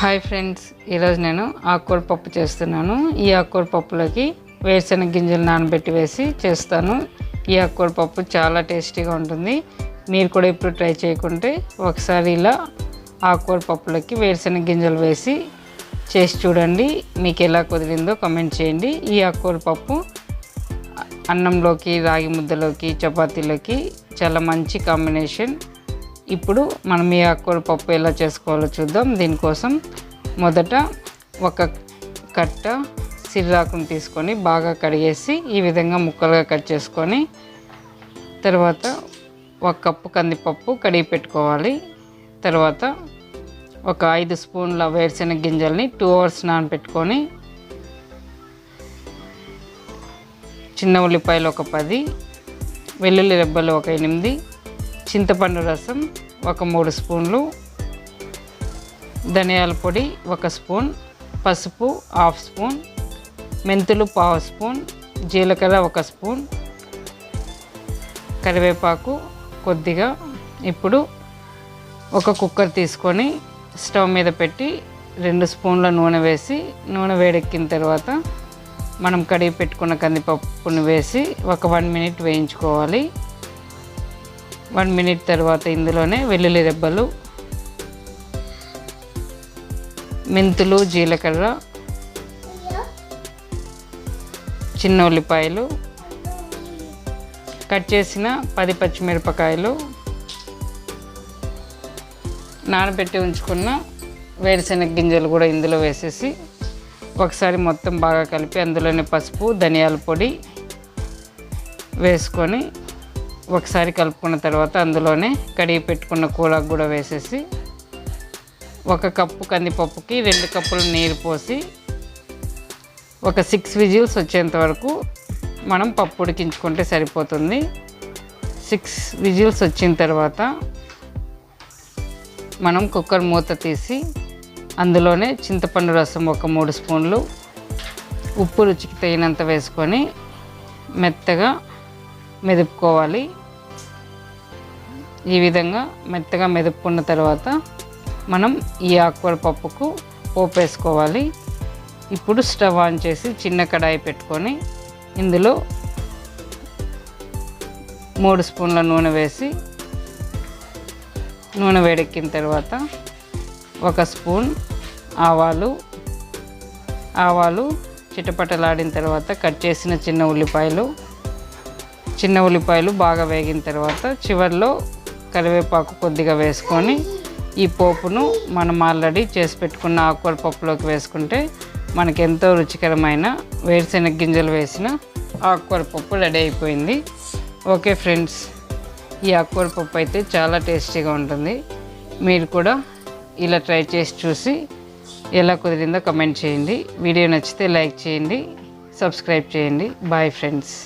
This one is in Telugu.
హాయ్ ఫ్రెండ్స్ ఈరోజు నేను ఆకుకూర పప్పు చేస్తున్నాను. ఈ ఆకుకూర పప్పులోకి వేరుశనగ గింజలు నానబెట్టి వేసి చేస్తాను. ఈ ఆకుకూర పప్పు చాలా టేస్టీగా ఉంటుంది. మీరు కూడా ఇప్పుడు ట్రై చేయకుంటే ఒకసారి ఇలా ఆకుకూర పప్పులోకి వేరుశనగ గింజలు వేసి చేసి చూడండి మీకు ఎలా కుదిరిందో కమెంట్ చేయండి. ఈ ఆకుకూర పప్పు అన్నంలోకి రాగి ముద్దలోకి చపాతీలోకి చాలా మంచి కాంబినేషన్ ఇప్పుడు మనం ఈ ఆకుకూర పప్పు ఎలా చేసుకోవాలో చూద్దాం. దీనికోసం మొదట ఒక కట్ట సిర్రాకును తీసుకొని బాగా కడిగేసి ఈ విధంగా ముక్కలుగా కట్ చేసుకొని తర్వాత ఒక కప్పు కందిపప్పు కడిగి పెట్టుకోవాలి. తర్వాత ఒక ఐదు స్పూన్ల వేరుశెనగ గింజల్ని టూ అవర్స్ నానబెట్టుకొని చిన్న ఉల్లిపాయలు ఒక పది వెల్లుల్లి రెబ్బలు ఒక ఎనిమిది చింతపండు రసం ఒక మూడు స్పూన్లు ధనియాల పొడి ఒక స్పూన్ పసుపు హాఫ్ స్పూన్ మెంతులు పావు స్పూన్ జీలకర్ర ఒక స్పూన్ కరివేపాకు కొద్దిగా. ఇప్పుడు ఒక కుక్కర్ తీసుకొని స్టవ్ మీద పెట్టి రెండు స్పూన్ల నూనె వేసి నూనె వేడెక్కిన తర్వాత మనం కడిగి పెట్టుకున్న కందిపప్పును వేసి ఒక వన్ మినిట్ వేయించుకోవాలి. వన్ మినిట్ తర్వాత ఇందులోనే వెల్లుల్లి రెబ్బలు మెంతులు జీలకర్ర చిన్న ఉల్లిపాయలు కట్ చేసిన పది పచ్చిమిరపకాయలు నానబెట్టి ఉంచుకున్న వేరుశెనగ గింజలు కూడా ఇందులో వేసేసి ఒకసారి మొత్తం బాగా కలిపి అందులోనే పసుపు ధనియాల పొడి వేసుకొని ఒకసారి కలుపుకున్న తర్వాత అందులోనే కడిగి పెట్టుకున్న కూలాకు కూడా వేసేసి ఒక కప్పు కందిపప్పుకి రెండు కప్పులు నీరు పోసి ఒక సిక్స్ విజిల్స్ వచ్చేంత వరకు మనం పప్పు ఉడికించుకుంటే సరిపోతుంది. సిక్స్ విజిల్స్ వచ్చిన తర్వాత మనం కుక్కర్ మూత తీసి అందులోనే చింతపండు రసం ఒక మూడు స్పూన్లు ఉప్పు రుచికి తగినంత వేసుకొని మెత్తగా మెదుపుకోవాలి. ఈ విధంగా మెత్తగా మెదుపుకున్న తర్వాత మనం ఈ ఆకుకూర పప్పుకు పోపేసుకోవాలి. ఇప్పుడు స్టవ్ ఆన్ చేసి చిన్న కడాయి పెట్టుకొని ఇందులో మూడు స్పూన్ల నూనె వేసి నూనె వేడెక్కిన తర్వాత ఒక స్పూన్ ఆవాలు ఆవాలు చిటపటలాడిన తర్వాత కట్ చేసిన చిన్న ఉల్లిపాయలు చిన్న ఉల్లిపాయలు బాగా వేగిన తర్వాత చివరిలో కరివేపాకు కొద్దిగా వేసుకొని ఈ పోపును మనం ఆల్రెడీ చేసి పెట్టుకున్న ఆకుకూర పప్పులోకి వేసుకుంటే మనకి ఎంతో రుచికరమైన వేరుశెనగ గింజలు వేసిన ఆకుకూర పప్పు రెడీ అయిపోయింది. ఓకే ఫ్రెండ్స్ ఈ ఆకుకూర పప్పు అయితే చాలా టేస్టీగా ఉంటుంది. మీరు కూడా ఇలా ట్రై చేసి చూసి ఎలా కుదిరిందో కమెంట్ చేయండి. వీడియో నచ్చితే లైక్ చేయండి సబ్స్క్రైబ్ చేయండి. Bye friends.